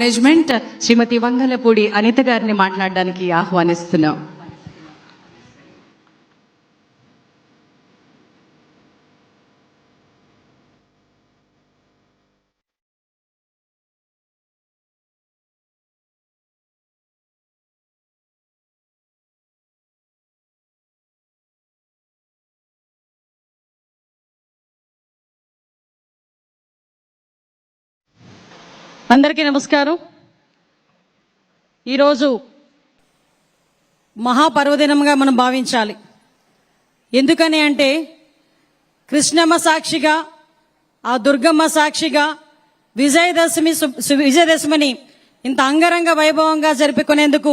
Management శ్రీమతి వంగలపూడి అనిత గారిని మాట్లాడడానికి ఆహ్వానిస్తున్నాం. అందరికీ నమస్కారం. ఈరోజు మహాపర్వదినంగా మనం భావించాలి. ఎందుకని అంటే కృష్ణమ్మ సాక్షిగా ఆ దుర్గమ్మ సాక్షిగా విజయదశమి సు- విజయదశమిని ఇంత అంగరంగ వైభవంగా జరుపుకునేందుకు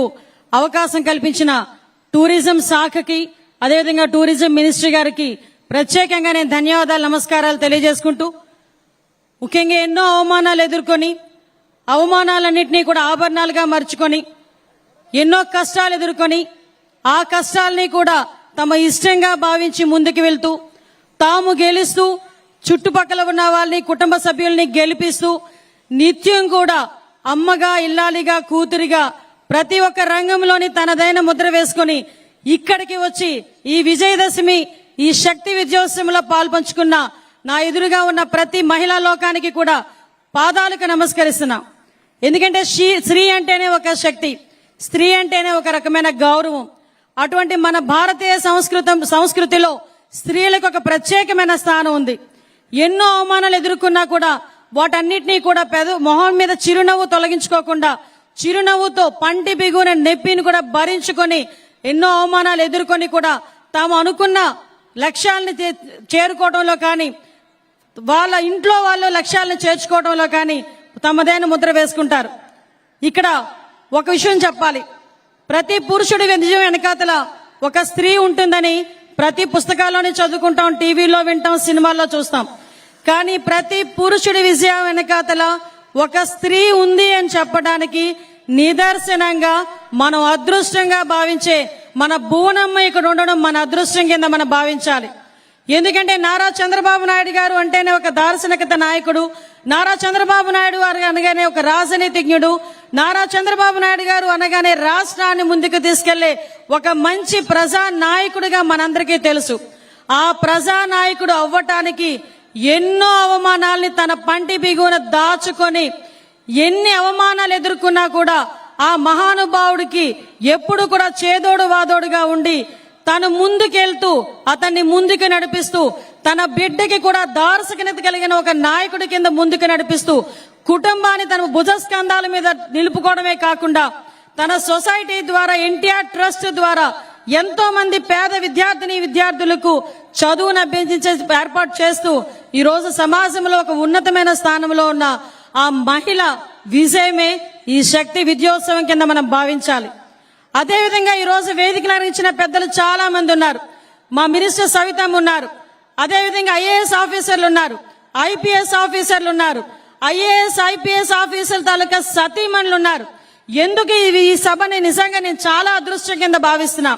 అవకాశం కల్పించిన టూరిజం శాఖకి అదేవిధంగా టూరిజం మినిస్ట్రీ గారికి ప్రత్యేకంగా నేను ధన్యవాదాలు నమస్కారాలు తెలియజేసుకుంటూ ముఖ్యంగా ఎన్నో అవమానాలు ఎదుర్కొని అవమానాలన్నింటినీ కూడా ఆభరణాలుగా మర్చుకొని ఎన్నో కష్టాలు ఎదుర్కొని ఆ కష్టాల్ని కూడా తమ ఇష్టంగా భావించి ముందుకు వెళ్తూ తాము గెలుస్తూ చుట్టుపక్కల ఉన్న వాళ్ళని కుటుంబ సభ్యుల్ని గెలిపిస్తూ నిత్యం కూడా అమ్మగా ఇల్లాలిగా కూతురిగా ప్రతి ఒక్క రంగంలోని తనదైన ముద్ర వేసుకొని ఇక్కడికి వచ్చి ఈ విజయదశమి ఈ శక్తి విజయోత్సవంలో పాల్పంచుకున్న నా ఎదురుగా ఉన్న ప్రతి మహిళా లోకానికి కూడా పాదాలకు నమస్కరిస్తున్నాం. ఎందుకంటే శ్రీ స్త్రీ అంటేనే ఒక శక్తి స్త్రీ అంటేనే ఒక రకమైన గౌరవం. అటువంటి మన భారతీయ సంస్కృతం సంస్కృతిలో స్త్రీలకు ఒక ప్రత్యేకమైన స్థానం ఉంది. ఎన్నో అవమానాలు ఎదుర్కొన్నా కూడా వాటన్నిటినీ కూడా పెద మొహం మీద చిరునవ్వు తొలగించుకోకుండా చిరునవ్వుతో పంటి బిగున నొప్పిని కూడా భరించుకొని ఎన్నో అవమానాలు ఎదుర్కొని కూడా తాము అనుకున్న లక్ష్యాలను చేరుకోవడంలో కానీ వాళ్ళ ఇంట్లో వాళ్ళు లక్ష్యాలను చేర్చుకోవడంలో కానీ తమదైన ముద్ర వేసుకుంటారు. ఇక్కడ ఒక విషయం చెప్పాలి. ప్రతి పురుషుడి విజయం వెనకాతల ఒక స్త్రీ ఉంటుందని ప్రతి పుస్తకాల్లోనే చదువుకుంటాం టీవీలో వింటాం సినిమాల్లో చూస్తాం. కానీ ప్రతి పురుషుడి విజయం వెనకాతల ఒక స్త్రీ ఉంది అని చెప్పడానికి నిదర్శనంగా మనం అదృష్టంగా భావించే మన భువనమ్మ ఇక్కడ ఉండడం మన అదృష్టం కింద మనం భావించాలి. ఎందుకంటే నారా చంద్రబాబు నాయుడు గారు అంటేనే ఒక దార్శనికత నాయకుడు. నారా చంద్రబాబు నాయుడు గారు అనగానే ఒక రాజనీతిజ్ఞుడు. నారా చంద్రబాబు నాయుడు గారు అనగానే రాష్ట్రాన్ని ముందుకు తీసుకెళ్ళే ఒక మంచి ప్రజా నాయకుడిగా మనందరికీ తెలుసు. ఆ ప్రజా నాయకుడు అవ్వటానికి ఎన్నో అవమానాల్ని తన పంటి బిగున దాచుకొని ఎన్ని అవమానాలు ఎదుర్కొన్నా కూడా ఆ మహానుభావుడికి ఎప్పుడు కూడా చేదోడు వాదోడుగా ఉండి తను ముందుకెళ్తూ అతన్ని ముందుకు నడిపిస్తూ తన బిడ్డకి కూడా దార్శకత కలిగిన ఒక నాయకుడి కింద ముందుకు నడిపిస్తూ కుటుంబాన్ని తన భుజస్కంధాల మీద నిలుపుకోవడమే కాకుండా తన సొసైటీ ద్వారా ఎన్టీఆర్ ట్రస్ట్ ద్వారా ఎంతో మంది పేద విద్యార్థిని విద్యార్థులకు చదువును అభ్యసించే ఏర్పాటు చేస్తూ ఈరోజు సమాజంలో ఒక ఉన్నతమైన స్థానంలో ఉన్న ఆ మహిళ విజయమే ఈ శక్తి విద్యోత్సవం కింద మనం భావించాలి. అదేవిధంగా ఈరోజు రోజు వేదికలు పెద్దలు చాలా మంది ఉన్నారు. మా మినిస్టర్ సవితం ఉన్నారు. అదేవిధంగా ఐఏఎస్ ఆఫీసర్లు ఉన్నారు. ఐపీఎస్ ఆఫీసర్లు ఉన్నారు. ఐఏఎస్ ఐపీఎస్ ఆఫీసర్ల తాలూకా సతీమణులు ఉన్నారు. ఎందుకు ఇవి ఈ సభని నిజంగా నేను చాలా అదృష్టం కింద భావిస్తున్నా.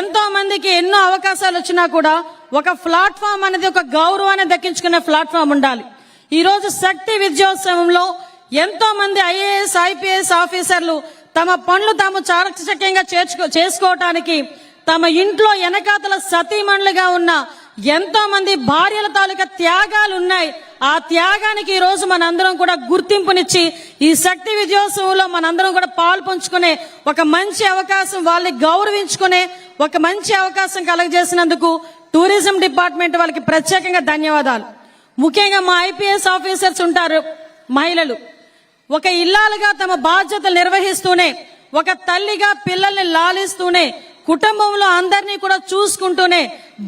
ఎంతో మందికి ఎన్నో అవకాశాలు వచ్చినా కూడా ఒక ప్లాట్ఫామ్ అనేది ఒక గౌరవాన్ని దక్కించుకునే ప్లాట్ఫామ్ ఉండాలి. ఈ రోజు శక్తి విద్యోత్సవంలో ఎంతో మంది ఐఏఎస్ ఐపీఎస్ ఆఫీసర్లు తమ పనులు తాము చాకచక్యంగా చేర్చుకో చేసుకోవటానికి తమ ఇంట్లో వెనకాతల సతీమణులుగా ఉన్న ఎంతో మంది భార్యల తాలూకా త్యాగాలు ఉన్నాయి ఆ త్యాగానికి ఈ రోజు మనందరం కూడా గుర్తింపునిచ్చి ఈ శక్తి విజయోత్సవంలో మనందరం కూడా పాలు పంచుకునే ఒక మంచి అవకాశం వాళ్ళని గౌరవించుకునే ఒక మంచి అవకాశం కలగజేసినందుకు టూరిజం డిపార్ట్మెంట్ వాళ్ళకి ప్రత్యేకంగా ధన్యవాదాలు. ముఖ్యంగా మా ఐపీఎస్ ఆఫీసర్స్ ఉంటారు మహిళలు. ఒక ఇల్లాలుగా తమ బాధ్యతలు నిర్వహిస్తూనే ఒక తల్లిగా పిల్లల్ని లాలిస్తూనే కుటుంబంలో అందరినీ కూడా చూసుకుంటూనే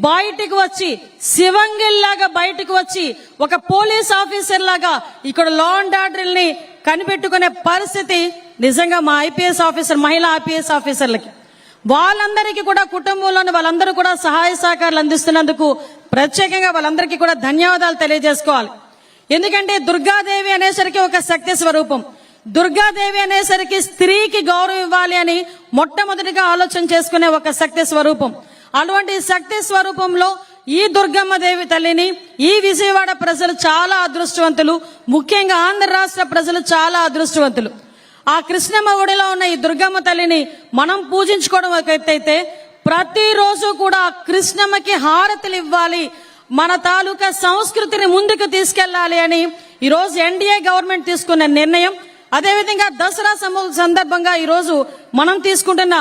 బయటికి వచ్చి శివంగిల్లాగా బయటకు వచ్చి ఒక పోలీస్ ఆఫీసర్ లాగా ఇక్కడ లా అండ్ కనిపెట్టుకునే పరిస్థితి నిజంగా మా ఐపీఎస్ ఆఫీసర్ మహిళా ఐపీఎస్ ఆఫీసర్లకి. వాళ్ళందరికీ కూడా కుటుంబంలోని వాళ్ళందరూ కూడా సహాయ సహకారాలు అందిస్తున్నందుకు ప్రత్యేకంగా వాళ్ళందరికీ కూడా ధన్యవాదాలు తెలియజేసుకోవాలి. ఎందుకంటే దుర్గాదేవి అనేసరికి ఒక శక్తి స్వరూపం. దుర్గాదేవి అనేసరికి స్త్రీకి గౌరవం ఇవ్వాలి అని మొట్టమొదటిగా ఆలోచన చేసుకునే ఒక శక్తి స్వరూపం. అటువంటి శక్తి స్వరూపంలో ఈ దుర్గమ్మ దేవి తల్లిని ఈ విజయవాడ ప్రజలు చాలా అదృష్టవంతులు. ముఖ్యంగా ఆంధ్ర రాష్ట్ర ప్రజలు చాలా అదృష్టవంతులు. ఆ కృష్ణమ్మ ఒడిలో ఉన్న ఈ దుర్గమ్మ తల్లిని మనం పూజించుకోవడం ఒక ఎత్తైతే ప్రతిరోజు కూడా కృష్ణమ్మకి హారతులు ఇవ్వాలి మన తాలూకా సంస్కృతిని ముందుకు తీసుకెళ్ళాలి అని ఈరోజు ఎన్డీఏ గవర్నమెంట్ తీసుకున్న నిర్ణయం. అదేవిధంగా దసరా సందర్భంగా ఈరోజు మనం తీసుకుంటున్న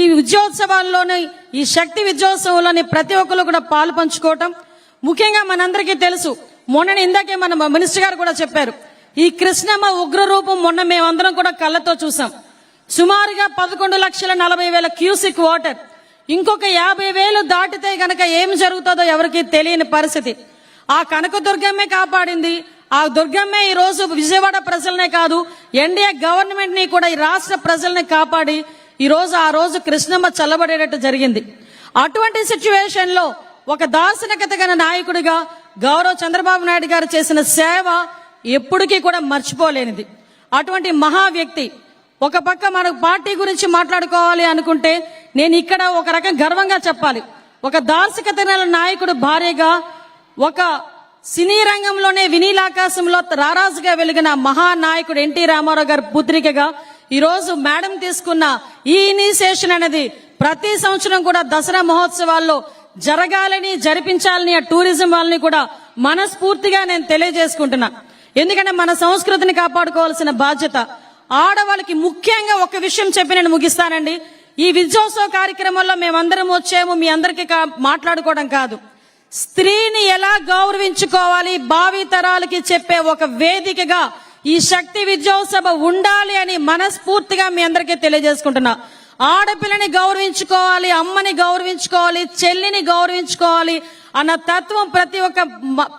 ఈ విజయోత్సవాల్లోని ఈ శక్తి విజయోత్సవంలోని ప్రతి ఒక్కరు కూడా పాలు పంచుకోవటం. ముఖ్యంగా మనందరికీ తెలుసు మొన్న ఇందాకే మన మినిస్టర్ గారు కూడా చెప్పారు ఈ కృష్ణమ్మ ఉగ్ర రూపం మొన్న మేమందరం కూడా కళ్ళతో చూసాం. సుమారుగా పదకొండు లక్షల నలభై వేల క్యూసిక్ వాటర్ ఇంకొక యాభై వేలు దాటితే గనక ఏం జరుగుతుందో ఎవరికి తెలియని పరిస్థితి. ఆ కనక దుర్గమ్మే కాపాడింది. ఆ దుర్గమ్మే ఈ రోజు విజయవాడ ప్రజలనే కాదు ఎన్డీఏ గవర్నమెంట్ని కూడా ఈ రాష్ట్ర ప్రజల్ని కాపాడి ఈ రోజు ఆ రోజు కృష్ణమ్మ చల్లబడేటట్టు జరిగింది. అటువంటి సిచ్యువేషన్లో ఒక దార్శనికత గల నాయకుడిగా గౌరవ చంద్రబాబు నాయుడు గారు చేసిన సేవ ఎప్పటికీ కూడా మర్చిపోలేనిది. అటువంటి మహా వ్యక్తి ఒక పక్క మన పార్టీ గురించి మాట్లాడుకోవాలి అనుకుంటే నేను ఇక్కడ ఒక రకం గర్వంగా చెప్పాలి. ఒక దార్శకత నాయకుడు భార్యగా ఒక సినీ రంగంలోనే వినీలాకాశంలో రారాజుగా వెలిగిన మహానాయకుడు ఎన్టీ రామారావు గారి పుత్రికగా ఈరోజు మేడం తీసుకున్న ఈ ఇనిషియేషన్ అనేది ప్రతి సంవత్సరం కూడా దసరా మహోత్సవాల్లో జరగాలని జరిపించాలని ఆ టూరిజం వాళ్ళని కూడా మనస్ఫూర్తిగా నేను తెలియజేసుకుంటున్నా. ఎందుకంటే మన సంస్కృతిని కాపాడుకోవాల్సిన బాధ్యత ఆడవాళ్ళకి ముఖ్యంగా ఒక విషయం చెప్పి నేను ముగిస్తానండి. ఈ విద్యోత్సవ కార్యక్రమంలో మేమందరం వచ్చేము మీ అందరికీ కా- మాట్లాడుకోవడం కాదు. స్త్రీని ఎలా గౌరవించుకోవాలి భావి తరాలకి చెప్పే ఒక వేదికగా ఈ శక్తి విద్యోత్సభ ఉండాలి అని మనస్ఫూర్తిగా మీ అందరికీ తెలియజేసుకుంటున్నా. ఆడపిల్లని గౌరవించుకోవాలి అమ్మని గౌరవించుకోవాలి చెల్లిని గౌరవించుకోవాలి అన్న తత్వం ప్రతి ఒక్క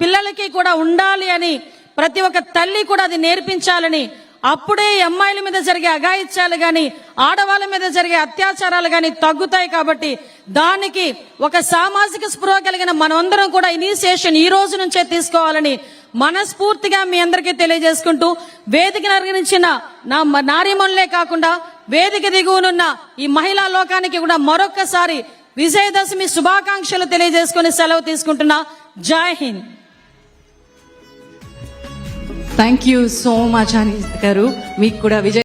పిల్లలకి కూడా ఉండాలి అని ప్రతి ఒక్క తల్లి కూడా అది నేర్పించాలని అప్పుడే అమ్మాయిల మీద జరిగే అఘాయిత్యాలు గాని ఆడవాళ్ళ మీద జరిగే అత్యాచారాలు గాని తగ్గుతాయి కాబట్టి దానికి ఒక సామాజిక స్పృహ కలిగిన మనమందరం కూడా ఇనిషియేషన్ ఈ రోజు నుంచే తీసుకోవాలని మనస్ఫూర్తిగా మీ అందరికీ తెలియజేసుకుంటూ వేదిక నిర్వహించిన నా మ- నారీమణులే కాకుండా వేదిక దిగువనున్న ఈ మహిళా లోకానికి కూడా మరొక్కసారి విజయదశమి శుభాకాంక్షలు తెలియజేసుకుని సెలవు తీసుకుంటున్నా. Jai Hind. Thank you so much అని గారు మీకు కూడా విజయ్